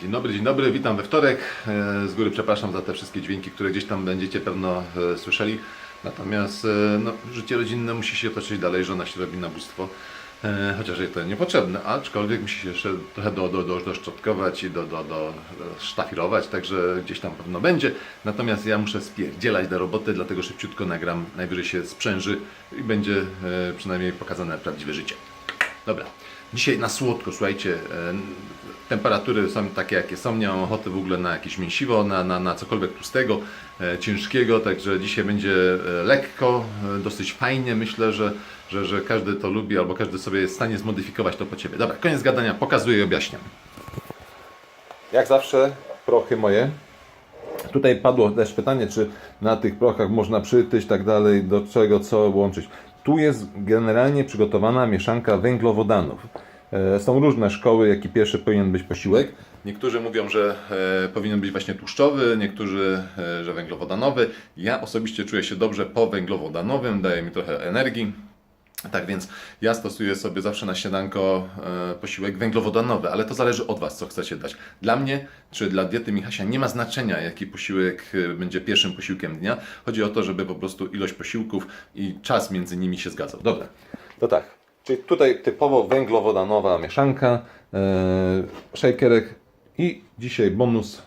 Dzień dobry, dzień dobry, witam we wtorek. E, Z góry przepraszam za te wszystkie dźwięki, które gdzieś tam będziecie pewno e, słyszeli. Natomiast e, no, życie rodzinne musi się toczyć dalej, żona się robi nabóstwo. E, Chociaż jest to niepotrzebne, aczkolwiek musi się jeszcze trochę do, do, do, doszczotkować i do, do, do sztafirować, także gdzieś tam pewno będzie. Natomiast ja muszę spierdzielać do roboty, dlatego szybciutko nagram, najwyżej się sprzęży i będzie przynajmniej pokazane prawdziwe życie. Dobra, dzisiaj na słodko, słuchajcie, temperatury są takie jakie są, nie mam ochoty w ogóle na jakieś mięsiwo, na, na, na cokolwiek tłustego, e, ciężkiego, także dzisiaj będzie e, lekko, e, dosyć fajnie, myślę, że, że, że każdy to lubi, albo każdy sobie jest w stanie zmodyfikować to po Ciebie. Dobra, koniec gadania, pokazuję i objaśniam. Jak zawsze, prochy moje. Tutaj padło też pytanie, czy na tych prochach można przytyć, tak dalej, do czego co łączyć. Tu jest generalnie przygotowana mieszanka węglowodanów. E, Są różne szkoły, jaki pierwszy powinien być posiłek. Niektórzy mówią, że e, powinien być właśnie tłuszczowy, niektórzy, e, że węglowodanowy. Ja osobiście czuję się dobrze po węglowodanowym, daje mi trochę energii. Tak więc ja stosuję sobie zawsze na śniadanko posiłek węglowodanowy, ale to zależy od Was, co chcecie dać. Dla mnie, czy dla diety Michasia nie ma znaczenia, jaki posiłek będzie pierwszym posiłkiem dnia. Chodzi o to, żeby po prostu ilość posiłków i czas między nimi się zgadzał. Dobra, to tak. Czyli tutaj typowo węglowodanowa mieszanka, shakerek i dzisiaj bonus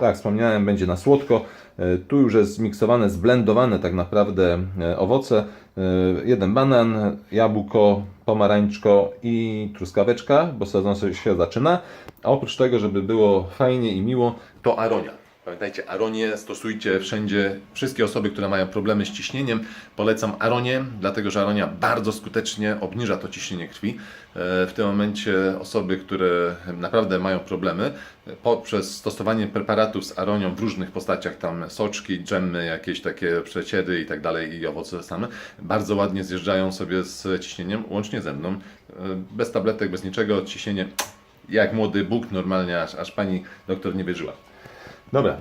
tak wspomniałem, będzie na słodko. E, Tu już jest zmiksowane, zblendowane tak naprawdę e, owoce. E, Jeden banan, jabłko, pomarańczko i truskaweczka, bo sezon się zaczyna. A oprócz tego, żeby było fajnie i miło, to aronia. Pamiętajcie, aronię stosujcie wszędzie. Wszystkie osoby, które mają problemy z ciśnieniem, polecam aronię, dlatego że aronia bardzo skutecznie obniża to ciśnienie krwi. E, W tym momencie osoby, które naprawdę mają problemy, poprzez stosowanie preparatów z aronią w różnych postaciach, tam soczki, dżemy, jakieś takie przeciery i tak dalej i owoce same, bardzo ładnie zjeżdżają sobie z ciśnieniem, łącznie ze mną. E, Bez tabletek, bez niczego, ciśnienie jak młody Bóg, normalnie aż, aż pani doktor nie wierzyła. Dobra.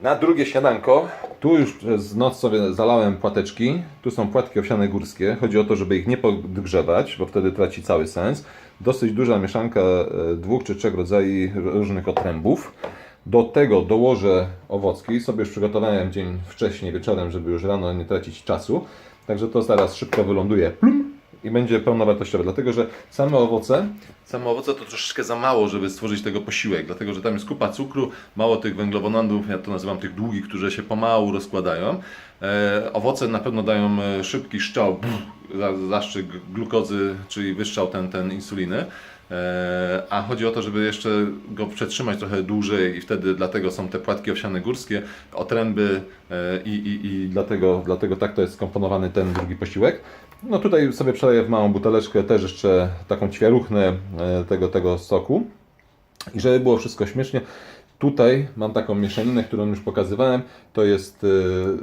Na drugie śniadanko, tu już przez noc sobie zalałem płateczki. Tu są płatki owsiane górskie. Chodzi o to, żeby ich nie podgrzewać, bo wtedy traci cały sens. Dosyć duża mieszanka e, dwóch czy trzech rodzajów różnych otrębów. Do tego dołożę owocki. Sobie już przygotowałem dzień wcześniej, wieczorem, żeby już rano nie tracić czasu. Także to zaraz szybko wyląduje. Plum! I będzie pełnowartościowe, dlatego że same owoce, same owoce to troszeczkę za mało, żeby stworzyć tego posiłek, dlatego że tam jest kupa cukru, mało tych węglowodanów, ja to nazywam tych długich, które się pomału rozkładają. E, owoce na pewno dają e, szybki szczał, brr, za- zastrzyk glukozy, czyli wyszczał ten, ten insuliny. E, A chodzi o to, żeby jeszcze go przetrzymać trochę dłużej i wtedy dlatego są te płatki owsiane górskie, otręby e, i, i, i dlatego, dlatego tak to jest skomponowany ten drugi posiłek. No tutaj sobie przeleję w małą buteleczkę też jeszcze taką ćwiaruchnę e, tego, tego soku. I żeby było wszystko śmiesznie, tutaj mam taką mieszaninę, którą już pokazywałem. To jest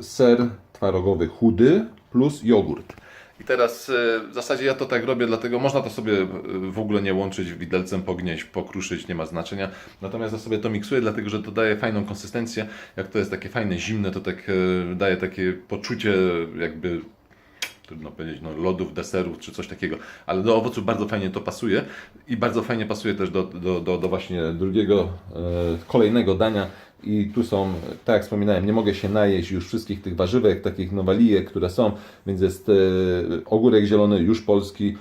ser twarogowy chudy plus jogurt. I teraz e, w zasadzie ja to tak robię, dlatego można to sobie e, w ogóle nie łączyć widelcem, pognieść, pokruszyć, nie ma znaczenia. Natomiast ja sobie to miksuję, dlatego że to daje fajną konsystencję. Jak to jest takie fajne, zimne, to tak e, daje takie poczucie jakby trudno powiedzieć, no, lodów, deserów czy coś takiego, ale do owoców bardzo fajnie to pasuje i bardzo fajnie pasuje też do, do, do, do właśnie drugiego, e, kolejnego dania i tu są, tak jak wspominałem, nie mogę się najeść już wszystkich tych warzywek, takich nowalijek, które są, więc jest e, ogórek zielony, już polski,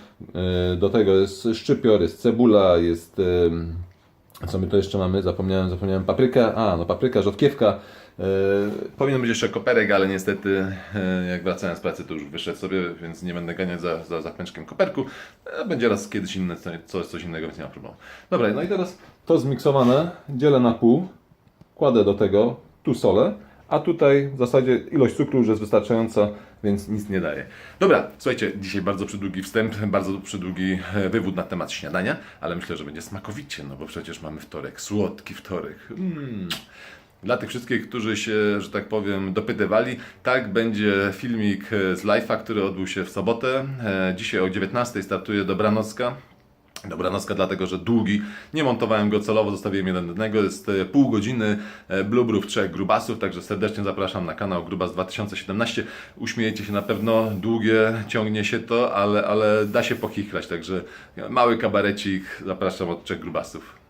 e, do tego jest szczypior, jest cebula, jest e, co my to jeszcze mamy? Zapomniałem, zapomniałem papryka. A, no papryka, rzodkiewka. Powinien być jeszcze koperek, ale niestety jak wracałem z pracy to już wyszedł sobie, więc nie będę ganiać za, za, za pęczkiem koperku. Będzie raz kiedyś inne, co- coś, coś innego, więc nie ma problemu. Dobra, no i teraz to zmiksowane dzielę na pół, kładę do tego tu solę, a tutaj w zasadzie ilość cukru już jest wystarczająca, więc nic nie daje. Dobra, słuchajcie, dzisiaj bardzo przydługi wstęp, bardzo przydługi e, wywód na temat śniadania, ale myślę, że będzie smakowicie, no bo przecież mamy wtorek, słodki wtorek. Mm. Dla tych wszystkich, którzy się, że tak powiem, dopytywali, tak będzie filmik e, z live'a, który odbył się w sobotę. E, Dzisiaj o 19 startuje Dobranocka. Dobranocka dlatego, że długi, nie montowałem go celowo, zostawiłem jeden jednego, jest e, pół godziny e, blubrów trzech grubasów, także serdecznie zapraszam na kanał Grubas 2017. Uśmiejecie się na pewno, długie ciągnie się to, ale, ale da się pochichrać, także mały kabarecik, zapraszam od trzech grubasów.